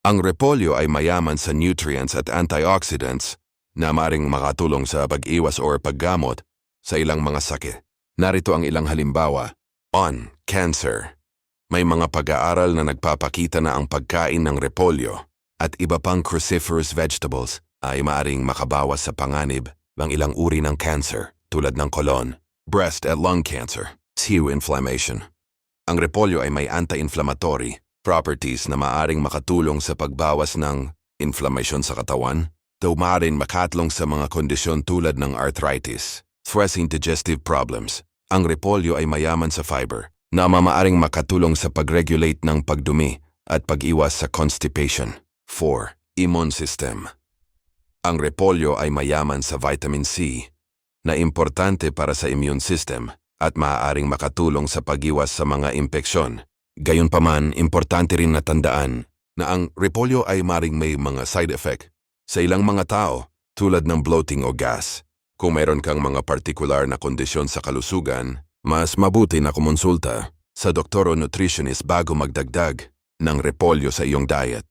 Ang repolyo ay mayaman sa nutrients at antioxidants na maring makatulong sa pag-iwas o paggamot sa ilang mga sakit. Narito ang ilang halimbawa. On, cancer. May mga pag-aaral na nagpapakita na ang pagkain ng repolyo at iba pang cruciferous vegetables ay maaring makabawas sa panganib ng ilang uri ng cancer tulad ng colon, breast at lung cancer, SIU inflammation. Ang repolyo ay may anti-inflammatory properties na maaring makatulong sa pagbawas ng inflammation sa katawan, though maaaring makatlong sa mga kondisyon tulad ng arthritis, stressing digestive problems. Ang repolyo ay mayaman sa fiber na mamaaring makatulong sa pag-regulate ng pagdumi at pag-iwas sa constipation. 4. Immune system. Ang repolyo ay mayaman sa vitamin C na importante para sa immune system at maaaring makatulong sa pag-iwas sa mga impeksyon. Gayunpaman, importante rin na tandaan na ang repolyo ay maring may mga side effect sa ilang mga tao tulad ng bloating o gas. Kung meron kang mga partikular na kondisyon sa kalusugan, mas mabuti na kumonsulta sa doktor o nutritionist bago magdagdag ng repolyo sa iyong diet.